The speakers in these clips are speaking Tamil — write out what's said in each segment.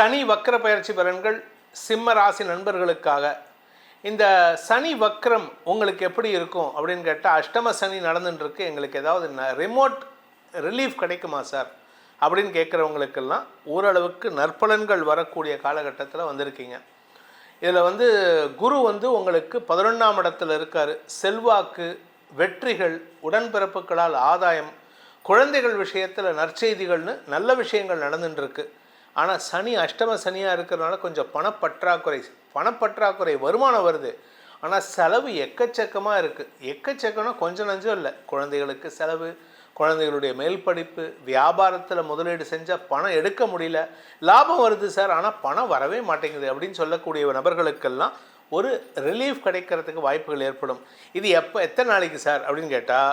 சனி வக்கர பயிற்சி பலன்கள் சிம்ம ராசி நண்பர்களுக்காக. இந்த சனி வக்ரம் உங்களுக்கு எப்படி இருக்கும் அப்படின்னு கேட்டால் அஷ்டம சனி நடந்துட்டுருக்கு எங்களுக்கு ஏதாவது ரிமோட் ரிலீஃப் கிடைக்குமா சார்? அப்படின்னு கேட்குறவங்களுக்கெல்லாம் ஓரளவுக்கு நற்பலன்கள் வரக்கூடிய காலகட்டத்தில் வந்திருக்கீங்க. இதில் வந்து குரு வந்து உங்களுக்கு பதினொன்றாம் இடத்துல இருக்கார். செல்வாக்கு வெற்றிகள் உடன்பிறப்புகளால் ஆதாயம் குழந்தைகள் விஷயத்தில் நற்செய்திகள்னு நல்ல விஷயங்கள் நடந்துட்டுருக்கு ஆனால் சனி அஷ்டம சனியாக இருக்கிறதுனால கொஞ்சம் பணப்பற்றாக்குறை பணப்பற்றாக்குறை வருமானம் வருது. ஆனால் செலவு எக்கச்சக்கமாக இருக்குது எக்கச்சக்கம்னா கொஞ்சம் நஞ்சம் இல்லை. குழந்தைகளுக்கு செலவு குழந்தைகளுடைய மேல் படிப்பு வியாபாரத்தில் முதலீடு செஞ்சால் பணம் எடுக்க முடியல. லாபம் வருது சார். ஆனால் பணம் வரவே மாட்டேங்குது அப்படின்னு சொல்லக்கூடிய நபர்களுக்கெல்லாம் ஒரு ரிலீஃப் கிடைக்கிறதுக்கு வாய்ப்புகள் ஏற்படும். இது எப்போ எத்தனை நாளைக்கு சார் அப்படின்னு கேட்டால்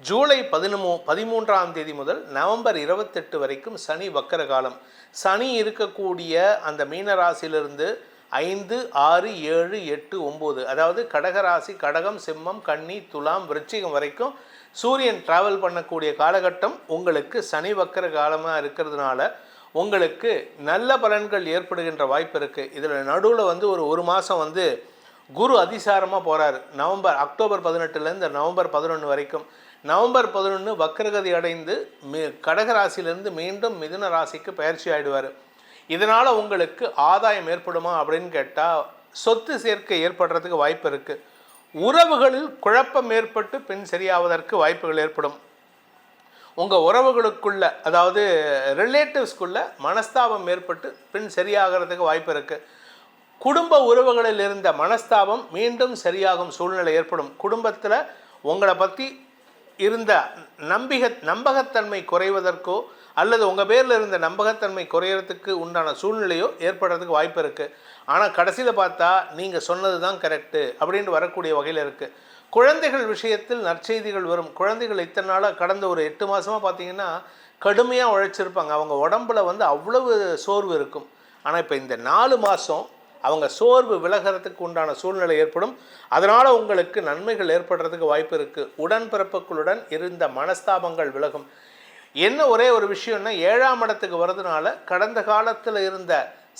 ஜூலை பதினமூ பதிமூன்றாம் தேதி முதல் நவம்பர் இருபத்தெட்டு வரைக்கும் சனி வக்கர காலம் சனி இருக்கக்கூடிய அந்த மீனராசியிலிருந்து ஐந்து ஆறு ஏழு எட்டு ஒம்பது அதாவது கடகராசி கடகம் சிம்மம் கன்னி துலாம் விருச்சிகம் வரைக்கும் சூரியன் டிராவல் பண்ணக்கூடிய காலகட்டம் உங்களுக்கு சனி வக்கர காலமாக இருக்கிறதுனால உங்களுக்கு நல்ல பலன்கள் ஏற்படுகின்ற வாய்ப்பு இருக்குது இதில் நடுவில் வந்து ஒரு ஒரு மாதம் வந்து குரு அதிசாரமாக போகிறார் நவம்பர் அக்டோபர் பதினெட்டுலேருந்து நவம்பர் பதினொன்று வரைக்கும். நவம்பர் பதினொன்று வக்கரகதி அடைந்து மி கடகராசியிலேருந்து மீண்டும் மிதுன ராசிக்கு பயிற்சி ஆகிடுவார் இதனால் உங்களுக்கு ஆதாயம் ஏற்படுமா அப்படின்னு கேட்டால் சொத்து சேர்க்கை ஏற்படுறதுக்கு வாய்ப்பு இருக்குது உறவுகளில் குழப்பம் ஏற்பட்டு பின் சரியாவதற்கு வாய்ப்புகள் ஏற்படும். உங்கள் உறவுகளுக்குள்ள அதாவது ரிலேட்டிவ்ஸ்குள்ள மனஸ்தாபம் ஏற்பட்டு பின் சரியாகிறதுக்கு வாய்ப்பு இருக்குது குடும்ப உறவுகளில் இருந்த மனஸ்தாபம் மீண்டும் சரியாகும் சூழ்நிலை ஏற்படும். குடும்பத்தில் உங்களை பற்றி இருந்த நம்பிக நம்பகத்தன்மை குறைவதற்கோ அல்லது உங்கள் பேரில் இருந்த நம்பகத்தன்மை குறையிறதுக்கு உண்டான சூழ்நிலையோ ஏற்படுறதுக்கு வாய்ப்பு இருக்குது ஆனால் கடைசியில் பார்த்தா நீங்கள் சொன்னது தான் கரெக்டு அப்படின்னு வரக்கூடிய வகையில் இருக்குது குழந்தைகள் விஷயத்தில் நற்செய்திகள் வரும். குழந்தைகள் இத்தனை நாளாக கடந்த ஒரு எட்டு மாதமாக பார்த்தீங்கன்னா கடுமையாக உழைச்சிருப்பாங்க. அவங்க உடம்புல வந்து அவ்வளவு சோர்வு இருக்கும். ஆனால் இப்போ இந்த நாலு மாதம் அவங்க சோர்வு விலகிறதுக்கு உண்டான சூழ்நிலை ஏற்படும். அதனால் உங்களுக்கு நன்மைகள் ஏற்படுறதுக்கு வாய்ப்பு இருக்குது உடன்பிறப்புகளுடன் இருந்த மனஸ்தாபங்கள் விலகும். என்ன ஒரே ஒரு விஷயம்னா ஏழாம் இடத்துக்கு வர்றதுனால கடந்த காலத்தில் இருந்த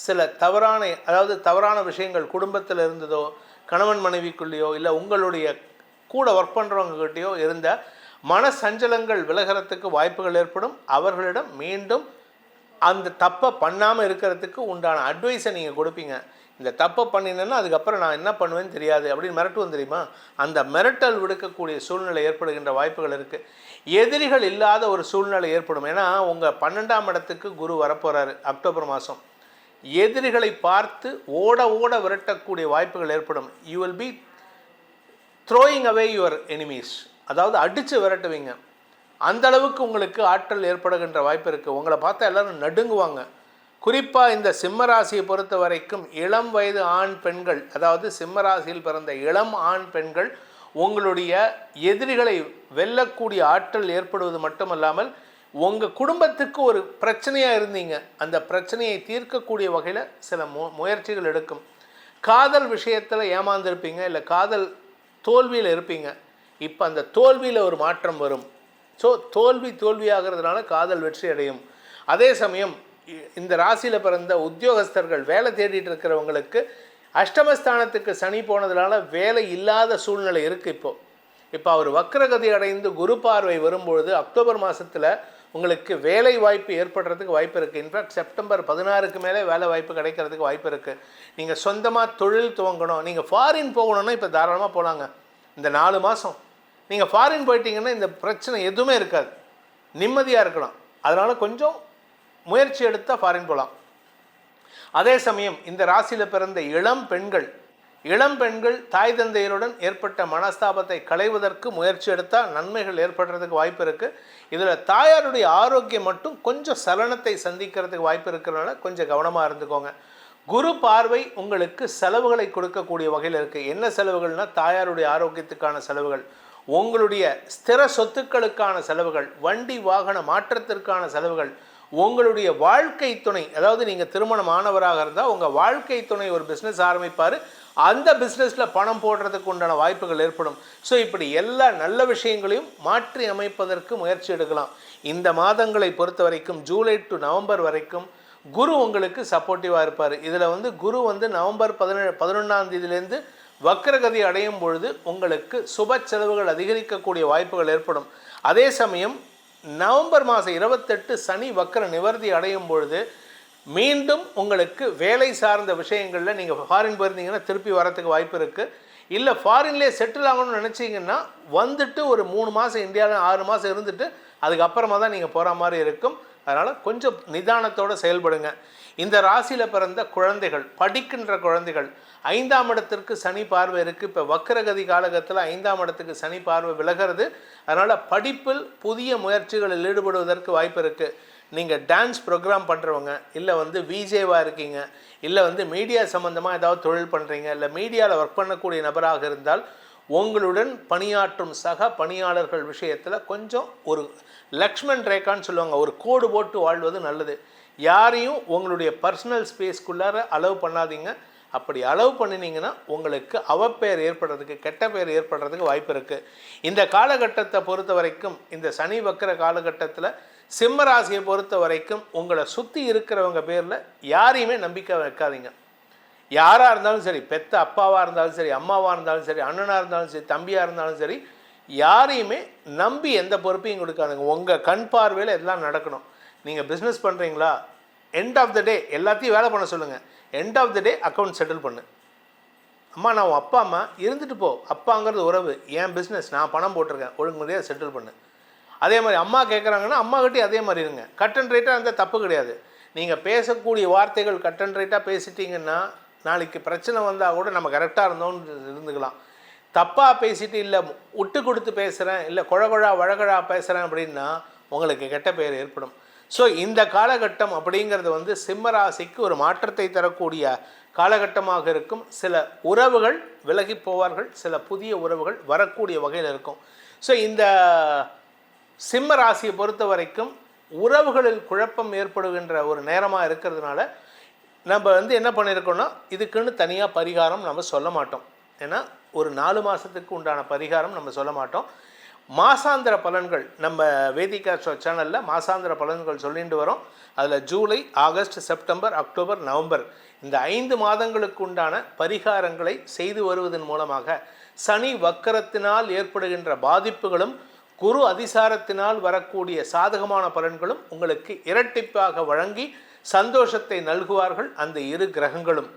சில தவறான அதாவது தவறான விஷயங்கள் குடும்பத்தில் இருந்ததோ கணவன் மனைவிக்குள்ளேயோ இல்லை உங்களுடைய கூட ஒர்க் பண்ணுறவங்ககிட்டயோ இருந்த மன சஞ்சலங்கள் விலகிறதுக்கு வாய்ப்புகள் ஏற்படும். அவர்களிடம் மீண்டும் அந்த தப்பை பண்ணாமல் இருக்கிறதுக்கு உண்டான அட்வைஸை நீங்கள் கொடுப்பீங்க. இந்த தப்பை பண்ணினேன்னா அதுக்கப்புறம் நான் என்ன பண்ணுவேன்னு தெரியாது அப்படின்னு மிரட்டுவோம் தெரியுமா? அந்த மிரட்டல் விடுக்கக்கூடிய சூழ்நிலை ஏற்படுகின்ற வாய்ப்புகள் இருக்குது எதிரிகள் இல்லாத ஒரு சூழ்நிலை ஏற்படும். ஏன்னா உங்கள் பன்னெண்டாம் இடத்துக்கு குரு வரப்போகிறாரு அக்டோபர் மாதம் எதிரிகளை பார்த்து ஓட ஓட விரட்டக்கூடிய வாய்ப்புகள் ஏற்படும். You will be throwing away your enemies அதாவது அடித்து விரட்டுவீங்க. அந்த அளவுக்கு உங்களுக்கு ஆற்றல் ஏற்படுகின்ற வாய்ப்பு இருக்குது உங்களை பார்த்தா எல்லாரும் நடுங்குவாங்க. குறிப்பாக இந்த சிம்மராசியை பொறுத்த வரைக்கும் இளம் வயது ஆண் பெண்கள் அதாவது சிம்மராசியில் பிறந்த இளம் ஆண் பெண்கள் உங்களுடைய எதிரிகளை வெல்லக்கூடிய ஆற்றல் ஏற்படுவது மட்டுமல்லாமல் உங்கள் குடும்பத்துக்கு ஒரு பிரச்சனையாக இருந்தீங்க அந்த பிரச்சனையை தீர்க்கக்கூடிய வகையில் சில மு முயற்சிகள் எடுக்கும். காதல் விஷயத்தில் ஏமாந்துருப்பீங்க இல்லை காதல் தோல்வியில் இருப்பீங்க இப்போ அந்த தோல்வியில் ஒரு மாற்றம் வரும். ஸோ தோல்வி தோல்வியாகிறதுனால காதல் வெற்றி அடையும். அதே சமயம் இந்த ராசியில் பிறந்த உத்தியோகஸ்தர்கள் வேலை தேடிட்டு இருக்கிறவங்களுக்கு அஷ்டமஸ்தானத்துக்கு சனி போனதுனால வேலை இல்லாத சூழ்நிலை இருக்குது இப்போ. இப்போ அவர் வக்ரகதி அடைந்து குரு பார்வை வரும்பொழுது அக்டோபர் மாதத்தில் உங்களுக்கு வேலை வாய்ப்பு ஏற்படுறதுக்கு வாய்ப்பு இருக்குது இன்ஃபேக்ட் செப்டம்பர் பதினாறுக்கு மேலே வேலை வாய்ப்பு கிடைக்கிறதுக்கு வாய்ப்பு இருக்குது நீங்கள் சொந்தமாக தொழில் துவங்கணும். நீங்கள் ஃபாரின் போகணுன்னா இப்போ தாராளமாக போகலாங்க இந்த நாலு மாதம் நீங்கள் ஃபாரின் போயிட்டீங்கன்னா இந்த பிரச்சனை எதுவுமே இருக்காது. நிம்மதியாக இருக்கலாம். அதனால் கொஞ்சம் முயற்சி எடுத்தால் ஃபாரின் போகலாம் அதே சமயம் இந்த ராசியில் பிறந்த இளம் பெண்கள் இளம் பெண்கள் தாய் தந்தையருடன் ஏற்பட்ட மனஸ்தாபத்தை களைவதற்கு முயற்சி எடுத்தால் நன்மைகள் ஏற்படுறதுக்கு வாய்ப்பு இருக்குது இதில் தாயாருடைய ஆரோக்கியம் மட்டும் கொஞ்சம் சலனத்தை சந்திக்கிறதுக்கு வாய்ப்பு இருக்கிறனால கொஞ்சம் கவனமாக இருந்துக்கோங்க. குரு பார்வை உங்களுக்கு செலவுகளை கொடுக்கக்கூடிய வகையில் இருக்குது என்ன செலவுகள்னால் தாயாருடைய ஆரோக்கியத்துக்கான செலவுகள் உங்களுடைய ஸ்திர சொத்துக்களுக்கான செலவுகள் வண்டி வாகன மாற்றத்திற்கான செலவுகள் உங்களுடைய வாழ்க்கை துணை அதாவது நீங்கள் திருமணம் ஆனவராக இருந்தால் உங்கள் வாழ்க்கை துணை ஒரு பிஸ்னஸ் ஆரம்பிப்பார். அந்த பிஸ்னஸில் பணம் போடுறதுக்கு உண்டான வாய்ப்புகள் ஏற்படும். ஸோ இப்படி எல்லா நல்ல விஷயங்களையும் மாற்றி அமைப்பதற்கு முயற்சி எடுக்கலாம். இந்த மாதங்களை பொறுத்த வரைக்கும் ஜூலை டு நவம்பர் வரைக்கும் குரு உங்களுக்கு சப்போர்ட்டிவாக இருப்பார். இதில் வந்து குரு வந்து நவம்பர் பதினேழு பதினொன்றாம் தேதியிலேருந்து வக்கரகதி அடையும் பொழுது உங்களுக்கு சுப செலவுகள் அதிகரிக்கக்கூடிய வாய்ப்புகள் ஏற்படும். அதே சமயம் நவம்பர் மாதம் இருபத்தெட்டு சனி வக்கர நிவர்த்தி அடையும் பொழுது மீண்டும் உங்களுக்கு வேலை சார்ந்த விஷயங்களில் நீங்கள் ஃபாரின் போயிருந்தீங்கன்னா திருப்பி வரத்துக்கு வாய்ப்பு இருக்குது இல்லை ஃபாரின்லேயே செட்டில் ஆகணும்னு நினச்சிங்கன்னா வந்துட்டு ஒரு மூணு மாதம் இந்தியாவில் ஆறு மாதம் இருந்துட்டு அதுக்கப்புறமா தான் நீங்கள் போகிற மாதிரி இருக்கும். அதனால் கொஞ்சம் நிதானத்தோடு செயல்படுங்க. இந்த ராசியில் பிறந்த குழந்தைகள் படிக்கின்ற குழந்தைகள் ஐந்தாம் இடத்திற்கு சனி பார்வை இருக்குது இப்போ வக்கரகதி காலகத்தில் ஐந்தாம் இடத்துக்கு சனி பார்வை விலகிறது. அதனால் படிப்பில் புதிய முயற்சிகளில் ஈடுபடுவதற்கு வாய்ப்பு இருக்குது நீங்கள் டான்ஸ் ப்ரோக்ராம் பண்ணுறவங்க இல்லை வந்து விஜேவாக இருக்கீங்க இல்லை வந்து மீடியா சம்மந்தமாக ஏதாவது தொழில் பண்ணுறீங்க இல்லை மீடியாவில் ஒர்க் பண்ணக்கூடிய நபராக இருந்தால் உங்களுடன் பணியாற்றும் சக பணியாளர்கள் விஷயத்தில் கொஞ்சம் ஒரு லக்ஷ்மண் ரேகான்னு சொல்லுவாங்க ஒரு கோடு போட்டு வாழ்வது நல்லது. யாரையும் உங்களுடைய பர்சனல் ஸ்பேஸ்க்குள்ளார அலோவ் பண்ணாதீங்க. அப்படி அலோவ் பண்ணினீங்கன்னா உங்களுக்கு அவப்பெயர் ஏற்படுறதுக்கு கெட்ட பெயர் ஏற்படுறதுக்கு வாய்ப்பு இருக்குது இந்த காலகட்டத்தை பொறுத்த வரைக்கும் இந்த சனி வக்கிற காலகட்டத்தில் சிம்ம ராசியை பொறுத்த வரைக்கும் உங்களை சுற்றி இருக்கிறவங்க பேரில் யாரையுமே நம்பிக்கை வைக்காதீங்க. யாராக இருந்தாலும் சரி பெத்த அப்பாவாக இருந்தாலும் சரி அம்மாவாக இருந்தாலும் சரி அண்ணனாக இருந்தாலும் சரி தம்பியாக இருந்தாலும் சரி யாரையுமே நம்பி எந்த பொறுப்பையும் கொடுக்காதுங்க. உங்கள் கண் பார்வையில் எல்லாம் நடக்கணும். நீங்கள் பிஸ்னஸ் பண்ணுறீங்களா எண்ட் ஆஃப் த டே எல்லாத்தையும் வேலை பண்ண சொல்லுங்கள் end of the day account settle பண்ணு. அம்மா நான் உன் அப்பா அம்மா இருந்துட்டு போ. அப்பாங்கிறது உறவு என் பிஸ்னஸ் நான் பணம் போட்டிருக்கேன். ஒழுங்குமுறையாக செட்டில் பண்ணு. அதே மாதிரி அம்மா கேட்குறாங்கன்னா அம்மா கிட்டே அதே மாதிரி இருங்க. கட் அண்ட் ரைட்டாக இருந்தால் தப்பு கிடையாது. நீங்கள் பேசக்கூடிய வார்த்தைகள் கட் அண்ட் ரைட்டாக பேசிட்டீங்கன்னா நாளைக்கு பிரச்சனை வந்தால் கூட நம்ம கரெக்டாக இருந்தோம்னு இருந்துக்கலாம். தப்பாக பேசிட்டு இல்லை விட்டு கொடுத்து பேசுகிறேன் இல்லை குழகுழா வழகழா பேசுகிறேன் அப்படின்னா உங்களுக்கு கெட்ட பெயர் ஏற்படும். ஸோ இந்த காலகட்டம் அப்படிங்கிறது வந்து சிம்ம ராசிக்கு ஒரு மாற்றத்தை தரக்கூடிய காலகட்டமாக இருக்கும். சில உறவுகள் விலகி போவார்கள் சில புதிய உறவுகள் வரக்கூடிய வகையில் இருக்கும். ஸோ இந்த சிம்ம ராசியை பொறுத்த வரைக்கும் உறவுகளில் குழப்பம் ஏற்படுகின்ற ஒரு நேரமாக இருக்கிறதுனால நம்ம வந்து என்ன பண்ணியிருக்கோம்னா இதுக்குன்னு தனியாக பரிகாரம் நம்ம சொல்ல மாட்டோம். ஏன்னா ஒரு நாலு மாதத்துக்கு உண்டான பரிகாரம் நம்ம சொல்ல மாட்டோம். மாசாந்திர பலன்கள் நம்ம வேதிகா சேனலில் மாசாந்திர பலன்கள் சொல்லிட்டு வரோம். அதில் July August September October November இந்த ஐந்து மாதங்களுக்கு உண்டான பரிகாரங்களை செய்து வருவதன் மூலமாக சனி வக்கரத்தினால் ஏற்படுகின்ற பாதிப்புகளும் குரு அதிசாரத்தினால் வரக்கூடிய சாதகமான பலன்களும் உங்களுக்கு இரட்டிப்பாக வழங்கி சந்தோஷத்தை நல்குவார்கள் அந்த இரு கிரகங்களும்.